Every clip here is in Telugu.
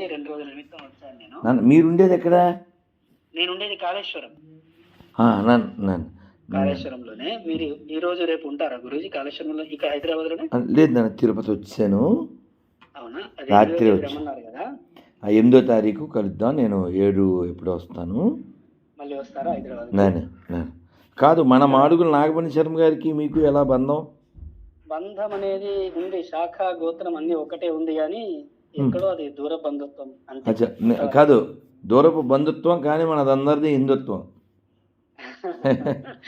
రెండు రోజుల నిమిత్తం వచ్చాను నేను. నాన్న మీరు ఉండేది ఎక్కడ నేను ఉండేది కాళేశ్వరం కాళేశ్వరంలోనే. మీరు ఈ రోజు రేపు ఉంటారా గురూజీ కాళేశ్వరంలో? ఇక్కడ హైదరాబాద్లోనే లేదు నాన్న తిరుపతి వచ్చాను. అవునా? రాత్రి వచ్చి. కదా. ఆ ఎనిమిదో తారీఖు కలుద్దాం. నేను ఏడు ఎప్పుడు వస్తాను. మళ్ళీ వస్తారా హైదరాబాద్ కాదు మన మాడుగుల నాగమణి శర్మ గారికి మీకు ఎలా బంధం? బంధం అనేది ఉంది. శాఖ గోత్రం అన్ని ఒకటే ఉంది కానీ ఎక్కడో అది దూర బంధుత్వం అంతే. కాదు దూరపు బంధుత్వం కానీ మనదందరిది హిందుత్వం.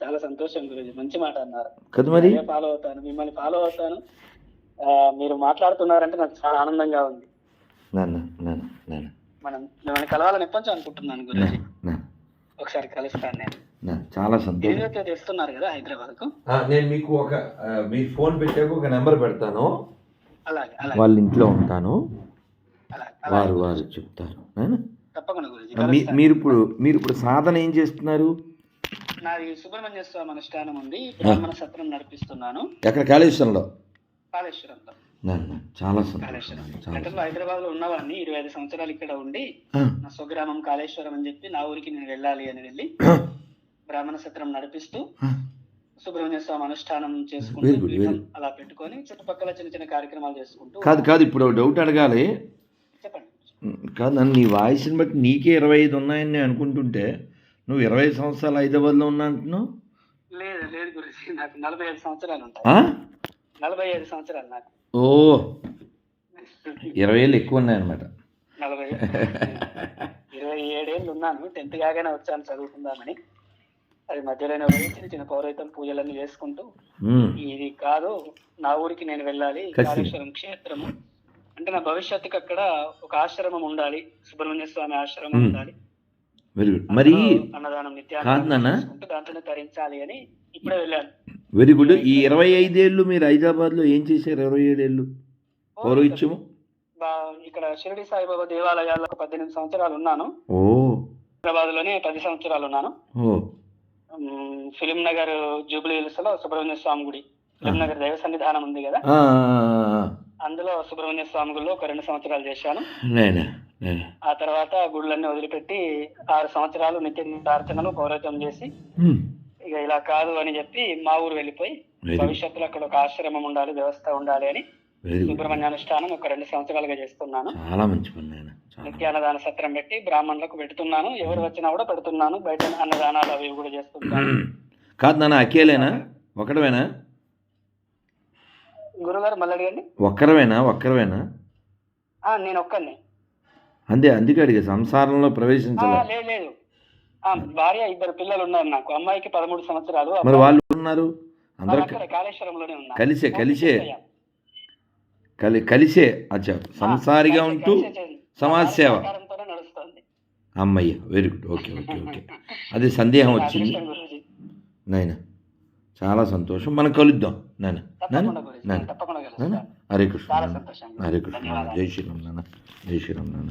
చాలా సంతోషం గురించి మంచి మాట అన్నారు. కదా మరి? ఫాలో అవుతాను మిమ్మల్ని ఫాలో అవుతాను. మీరు మాట్లాడుతున్నారంటే నాకు చాలా ఆనందంగా ఉంది. మనం మిమ్మల్ని కలవాలని ఎప్పటి అనుకుంటున్నాను గురించి ఒకసారి కలుస్తాను నేను. చాలా సంతోషం. వస్తున్నారు కదా హైదరాబాద్కు ఆ, నేను మీకు ఒక మీ ఫోన్ పెట్టాక ఒక నెంబర్ పెడతాను. వాళ్ళ ఇంట్లో ఉంటాను. వారు వారు చెప్తారు. మీరు ఇప్పుడు మీరు ఇప్పుడు సాధన ఏం చేస్తున్నారు? నాది సుబ్రహ్మణ్య స్వామి అనుష్ఠానం ఉంది. బ్రాహ్మణ సత్రం నడిపిస్తున్నాను. ఎక్కడ? కాళేశ్వరంలో? కాళేశ్వరంలో. చాలా సంతోషం. హైదరాబాద్లో ఉన్నవాడిని ఇరవై ఐదు సంవత్సరాలు ఇక్కడ ఉండి నా స్వగ్రామం కాళేశ్వరం అని చెప్పి నా ఊరికి నేను వెళ్ళాలి అని వెళ్ళి బ్రాహ్మణ సత్రం నడిపిస్తూ సుబ్రహ్మణ్య స్వామి అనుష్ఠానం చేసుకుంటూ అలా పెట్టుకొని చుట్టుపక్కల చిన్న చిన్న కార్యక్రమాలు చేసుకుంటూ కాదు కాదు ఇప్పుడు ఒక డౌట్ అడగాలి. చెప్పండి. కాదు నన్ను నీ వాయిస్ని బట్టి నీకే ఇరవై ఐదు ఉన్నాయని నేను అనుకుంటుంటే నువ్వు ఇరవై సంవత్సరాలు హైదరాబాద్లో ఉన్నా అంటున్నావు? లేదు లేదు గురించి నాకు నలభై ఐదు సంవత్సరాలు ఉంటాయి? నలభై ఐదు సంవత్సరాలు నాకు. ఓ ఇరవై ఏళ్ళు ఎక్కువ ఉన్నాయన్నమాట. నలభై ఇరవై ఏడేళ్ళు ఉన్నాను టెన్త్ కాగానే వచ్చాను చదువుకుందామని. అది మధ్యలోనే పోయి చిన్న చిన్న పౌరహితం పూజలన్నీ చేసుకుంటూ ఇది కాదు నా ఊరికి నేను వెళ్ళాలి. కాళేశ్వరం క్షేత్రము. అంటే నా భవిష్యత్తుకి అక్కడ ఒక ఆశ్రమం ఉండాలి సుబ్రహ్మణ్య స్వామి ఆశ్రమం. ఉండాలి. Very good. మరి అన్నదానం దాంట్లోనే తరించాలి అని ఇప్పుడే వెళ్ళాను. Very good. ఈ ఇరవై ఐదేళ్ళు మీరు హైదరాబాద్లో ఏం చేశారు? ఇరవై ఏడేళ్ళు? పౌరోహిత్యము? ఇక్కడ షిరిడి సాయిబాబా దేవాలయాల్లో పద్దెనిమిది సంవత్సరాలు ఉన్నాను. ఓ. హైదరాబాద్లోనే పది సంవత్సరాలు ఉన్నాను. ఓ. ఫిలిం నగర్ జూబ్లీ హిల్స్లో సుబ్రహ్మణ్య స్వామి గుడి. ఫిలిం నగర్ దైవ సన్నిధానం ఉంది కదా? అందులో సుబ్రహ్మణ్య స్వామి గుడిలో ఒక రెండు సంవత్సరాలు చేశాను. ఆ తర్వాత గుళ్ళన్నీ వదిలిపెట్టి ఆరు సంవత్సరాలు నిత్య ప్రార్థనలు పౌరత్వం చేసి ఇక ఇలా కాదు అని చెప్పి మా ఊరు వెళ్ళిపోయి భవిష్యత్తులో అక్కడ ఒక ఆశ్రమం ఉండాలి వ్యవస్థ ఉండాలి అని సుబ్రహ్మణ్య అనుష్ఠానం ఒక రెండు సంవత్సరాలుగా చేస్తున్నాను. చాలా మంచి పని నిత్యాన్నదాన సత్రం పెట్టి బ్రాహ్మణులకు పెడుతున్నాను. ఎవరు వచ్చినా కూడా పెడుతున్నాను. బయట అన్నదానాలు అవి కూడా చేస్తున్నాను కాదు నాన్న అకేలేనా? ఒకడవేనా గురుగారు మళ్ళీ అడగండి. ఒక్కరవేనా? ఒక్కరవేనా? నేను ఒక్కడిని. అంతే అందుకే అడిగా. సంసారంలో ప్రవేశించాలి. లేదు లేదు. భార్య ఇద్దరు పిల్లలు ఉన్నారు నాకు. అమ్మాయికి పదమూడు సంవత్సరాలు మరి వాళ్ళు ఉన్నారు? అందరూ కాళేశ్వరంలోనే ఉన్నారు కలిసే కలిసే. కలి కలిసే అచ్చా. సంసారిగా ఉంటూ సమాజ సేవ. అమ్మయ్య very good. Okay okay okay. అది సందేహం వచ్చింది. నాయన చాలా సంతోషం. మనం కలుద్దాం. నాన్న నాన్న. నాన్న నాన్న హరే కృష్ణ హరే కృష్ణ జై శ్రీరామ్ నాన్న జై శ్రీరామ్ నాన్న